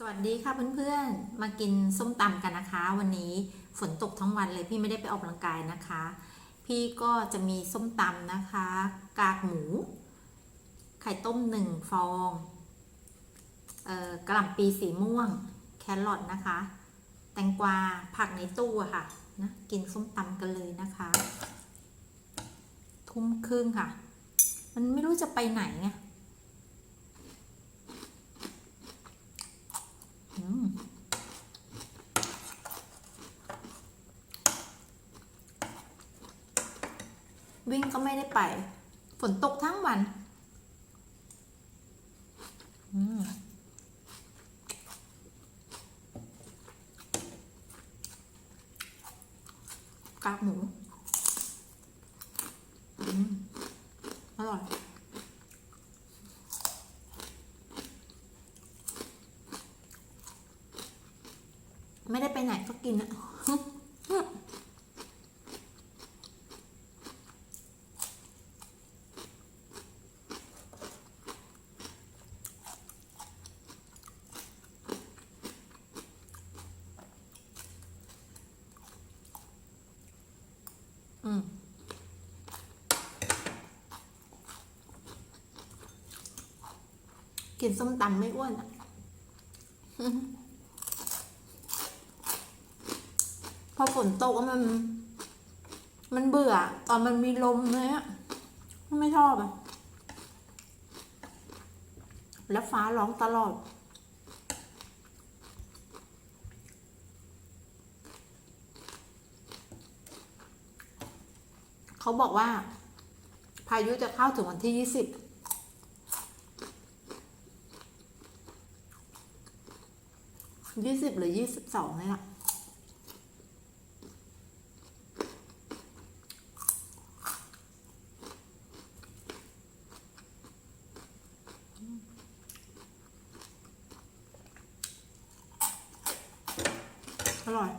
สวัสดีค่ะเพื่อนๆ มากินส้มตำกันนะคะ วันนี้ฝนตกทั้งวันเลยพี่ไม่ได้ไปออกกำลังกายนะคะ พี่ก็จะมีส้มตำนะคะ กากหมู ไข่ต้มหนึ่งฟองออกระหล่ำปีสีม่วง แครอทนะคะ แตงกวาผักในตู้อะค่ะนะกินส้มตำกันเลยนะคะ ทุ่มครึ่งค่ะ มันไม่รู้จะไปไหนไง อืม วิ่งก็ไม่ได้ไป ฝนตกทั้งวัน กากหมู อืมอร่อย ไม่ได้ไปไหนก็กินอะอืมกินส้มตำไม่อ้วนอะ พอฝนตกมัน มันเบื่อ ตอนมันมีลมเลยอะไม่ชอบอะแล้วฟ้าร้องตลอด เขาบอกว่า พายุจะเข้าถึงวันที่ยี่สิบยี่สิบหรือยี่สิบสองนี่แหละ อร่อย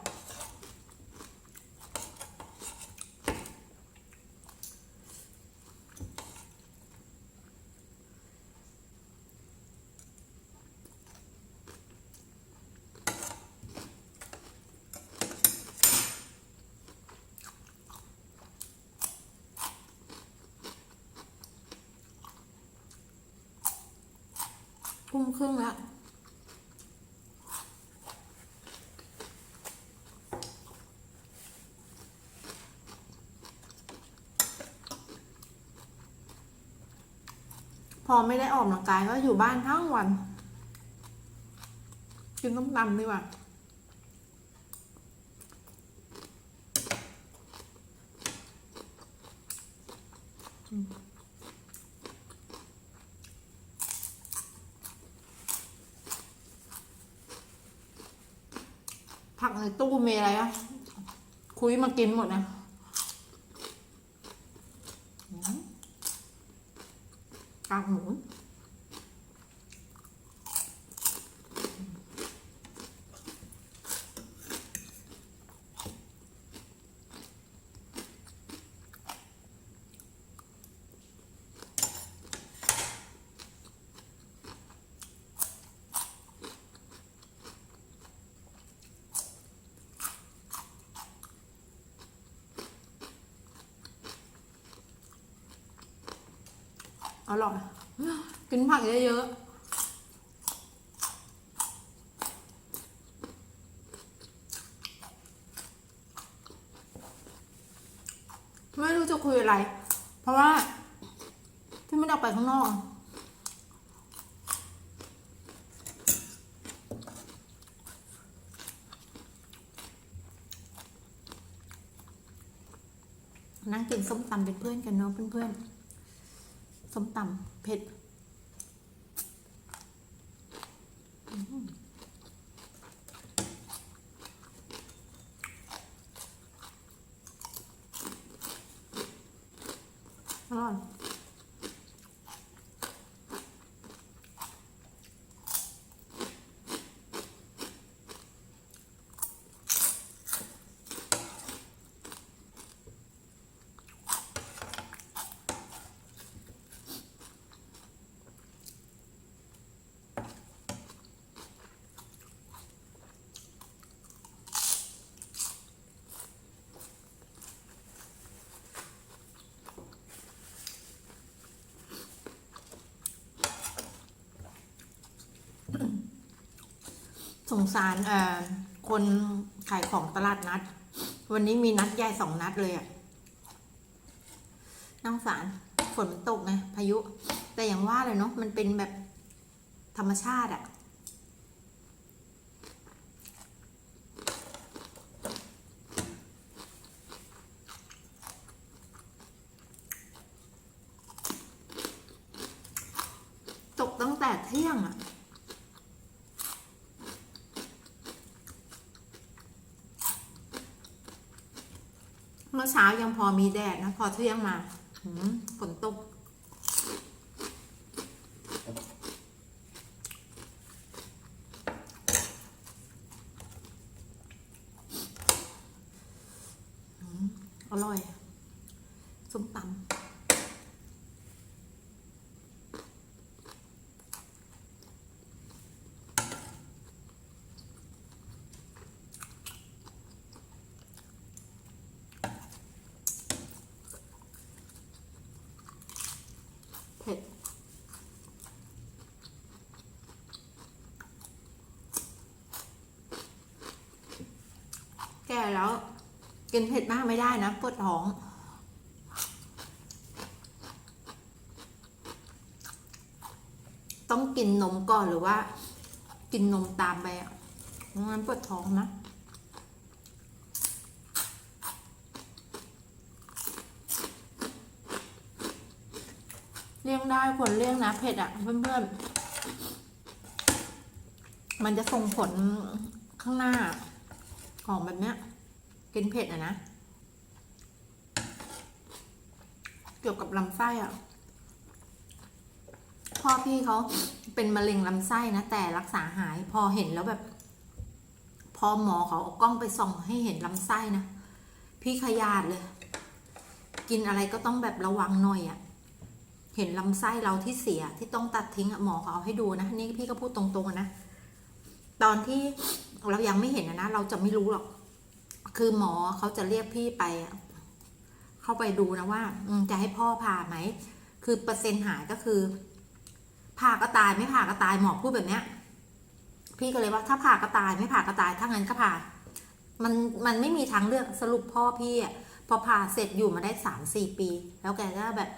ทุ่ม ครึ่งแล้วพอไม่ได้ออกกำลังกายก็อยู่บ้านทั้งวันกินต้มตำดีกว่า ตู้มีอะไรอะคุยมากินหมดนะกากหมู อร่อย กินผักเยอะๆ ไม่รู้จะคุยอะไร เพราะว่า ที่ไม่ได้ออกไปข้างนอกนั่งกินส้มตำเป็นเพื่อนกันเนาะเพื่อนๆ ส้มตำเผ็ด สงสารเอ่อคนขายของตลาดนัด วันนี้มีนัดใหญ่สองนัดเลยอะน่าสงสารฝนมันตกไงพายุ แต่อย่างว่าเลยเนาะมันเป็นแบบธรรมชาติอะตกตั้งแต่เที่ยงอะ เมื่อเช้ายังพอมีแดดนะ พอเที่ยงมาฝนตก หืมอร่อย ส้มตำเผ็ด แก่แล้ว กินเผ็ดมากไม่ได้นะปวดท้อง ต้องกินนมก่อนหรือว่า กินนมตามไปอะม่งั้นปวดท้องนะเลี่ยงได้ผลเลี่ยงนะเผ็ดอะเพื่อนๆมันจะส่งผลข้างหน้า องแบบเนี้ย กินเผ็ดอะนะ เกี่ยวกับลำไส้อะ พ่อพี่เขาเป็นมะเร็งลำไส้นะ แต่รักษาหายพอเห็นแล้วแบบ พอหมอเขาเอากล้องไปส่องให้เห็นลำไส้นะ พี่ขยาดเลย กินอะไรก็ต้องแบบระวังหน่อยอะเห็นลำไส้เราที่เสียที่ต้องตัดทิ้งอะหมอเขาเอาให้ดูนะ นี่พี่ก็พูดตรงๆนะ ตอนที่ เรายังไม่เห็นนะเราจะไม่รู้หรอก คือหมอเขาจะเรียกพี่ไปเข้าไปดูนะว่าจะให้พ่อผ่าไหม คือเปอร์เซ็นต์หายก็คือผ่าก็ตายไม่ผ่าก็ตายหมอพูดแบบเนี้ย พี่ก็เลยว่าถ้าผ่าก็ตายไม่ผ่าก็ตายถ้างั้นก็ผ่า มันมันไม่มีทางเลือกสรุปพ่อพี่อะพอผ่าเสร็จอยู่มาได้สามสี่ปี แล้วแกก็แบบ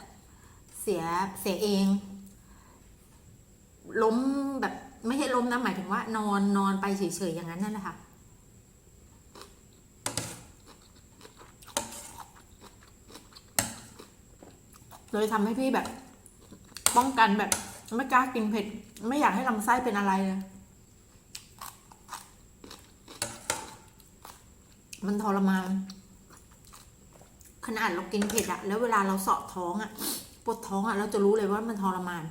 เสียเสียเอง ล้มแบบ ไม่ใช่ล้มนะหมายถึงว่านอนนอนไปเฉยๆอย่างนั้นนั่นแหละค่ะเลยทำให้พี่แบบ ป้องกันแบบไม่กล้ากินเผ็ด ไม่อยากให้ลำไส้เป็นอะไรเลยมันทรมานขนาดเรากินเผ็ดอะแล้วเวลาเราเสาะท้องอะปวดท้องอะเราจะรู้เลยว่ามันทรมาน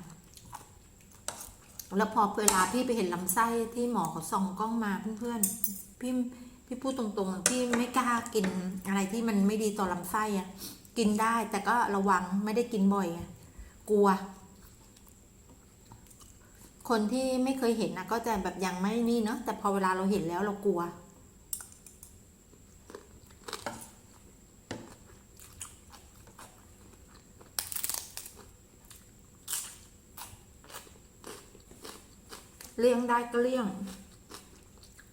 แล้วพอเวลาพี่ไปเห็นลำไส้ที่หมอเขาส่องกล้องมาเพื่อนๆพี่พี่พูดตรงๆพี่ไม่กล้ากินอะไรที่มันไม่ดีต่อลำไส้อะกินได้แต่ก็ระวังไม่ได้กินบ่อยอะกลัว คนที่ไม่เคยเห็นนะก็จะแบบยังไม่นี่เนาะแต่พอเวลาเราเห็นแล้วเรากลัว เลี่ยงได้ก็เลี่ยง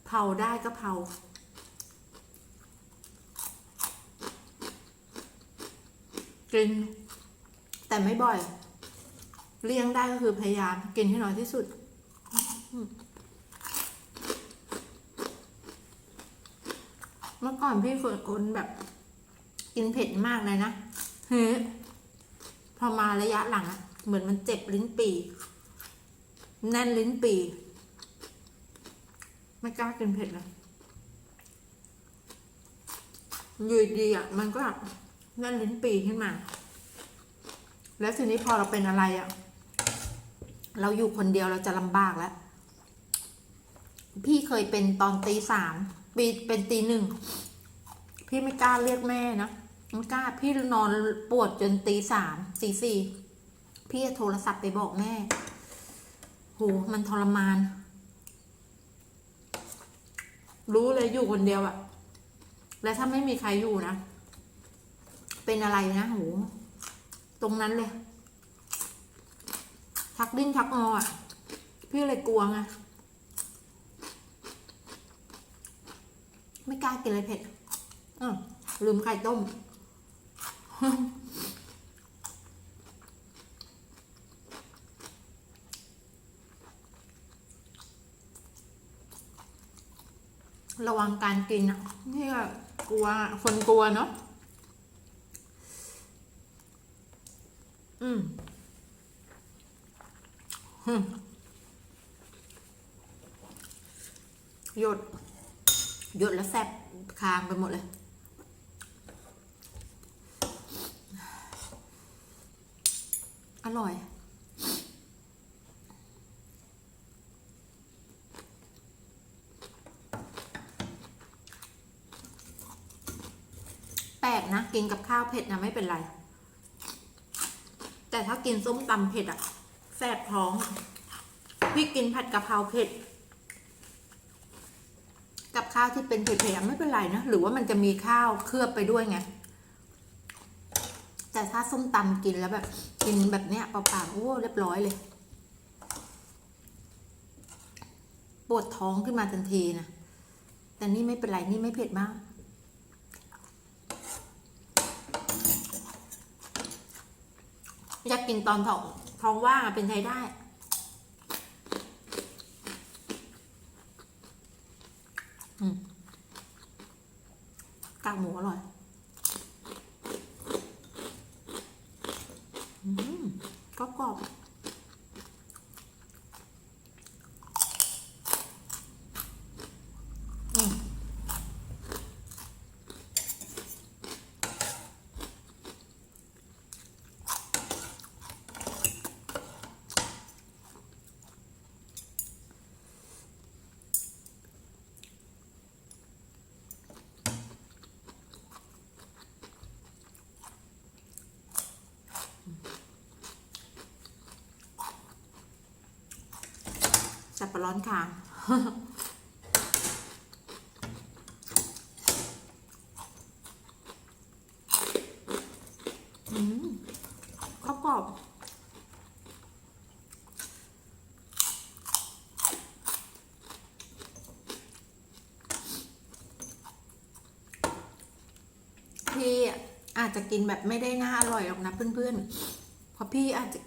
เผาได้ก็เผากิน แต่ไม่บ่อย เลี่ยงได้ก็คือพยายาม กินให้น้อยที่สุด เมื่อก่อนพี่ฝึกคนแบบ กินเผ็ดมากเลยนะเฮ้ยพอมาระยะหลังเหมือนมันเจ็บลิ้นปี แน่นลิ้นปี ไม่กล้ากินเผ็ดเลยอยู่ดีอะ มันก็แน่นลิ้นปีขึ้นมา แล้วทีนี้พอเราเป็นอะไรอะ เราอยู่คนเดียวเราจะลำบากแล้ว พี่เคยเป็นตอนตีสามปีเป็นตีหนึ่ง พี่ไม่กล้าเรียกแม่นะไม่กล้าพี่นอนปวดจนตีสามตีสี่พี่โทรศัพท์ไปบอกแม่ โห มันทรมาน รู้เลยอยู่คนเดียวอะแล้วถ้าไม่มีใครอยู่นะ เป็นอะไรนะโห ตรงนั้นเลยชักดิ้นชักงออะพี่เลยกลัวไงไม่กล้ากินเลยเผ็ด อืมลืมไข่ต้ม ระวังการกินอะนี่ก็กลัวคนกลัวเนาะอืมหึหยดหยดแล้วแสบคางไปหมดเลย อร่อย แปล กินกับข้าวเผ็ดนะไม่เป็นไร แต่ถ้ากินส้มตำเผ็ดอะแสบท้อง พี่กินผัดกะเพราเผ็ด กับข้าวที่เป็นเผ็ดๆไม่เป็นไรนะ หรือว่ามันจะมีข้าวเคลือบไปด้วยไง แต่ถ้าส้มตำกินแล้วแบบ กินแบบเนี้ยเปล่าๆโอ้เรียบร้อยเลย ปวดท้องขึ้นมาทันทีนะ แต่นี่ไม่เป็นไร นี่ไม่เผ็ดมาก อยากกินตอนท้องท้องว่างเป็นไงได้ กากหมูอร่อยอืมกรอบกรอบๆอืม ร้อนคางอืมกรอบกรอบพี่อาจจะกินแบบไม่ได้น่าอร่อยหรอกนะเพื่อนๆ เพราะพี่อาจจะ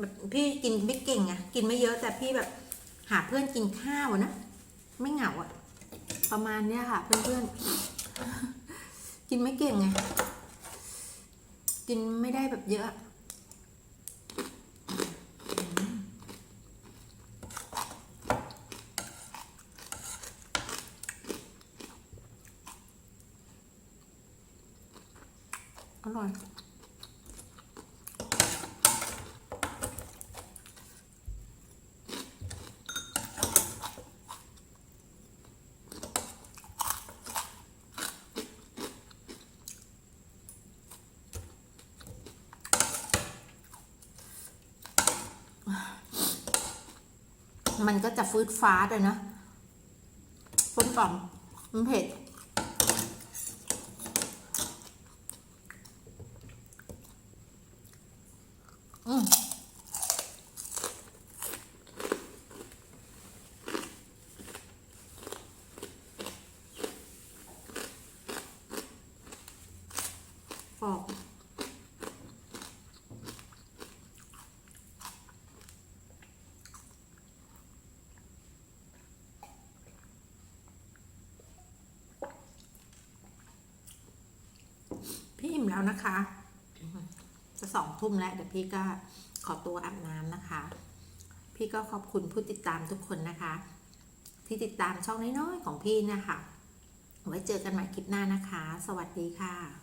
แบบพี่กินไม่เก่งอะกินไม่เยอะแต่พี่แบบ หาเพื่อนกินข้าวอะนะ ไม่เหงาอะประมาณเนี้ยค่ะ เพื่อนๆ กินไม่เก่งไง กินไม่ได้แบบเยอะ อร่อย มันก็จะฟืดฟ้าเลยนะต้มกล่อมมันเผ็ด อืมกรอบพี่อิ่ม แล้วนะคะ จะสองทุ่มแล้วเดี๋ยวพี่ก็ขอตัวอาบน้ำนะคะ พี่ก็ขอบคุณผู้ติดตามทุกคนนะคะ ที่ติดตามช่องน้อยๆของพี่นะคะ ไว้เจอกันใหม่คลิปหน้านะคะ สวัสดีค่ะ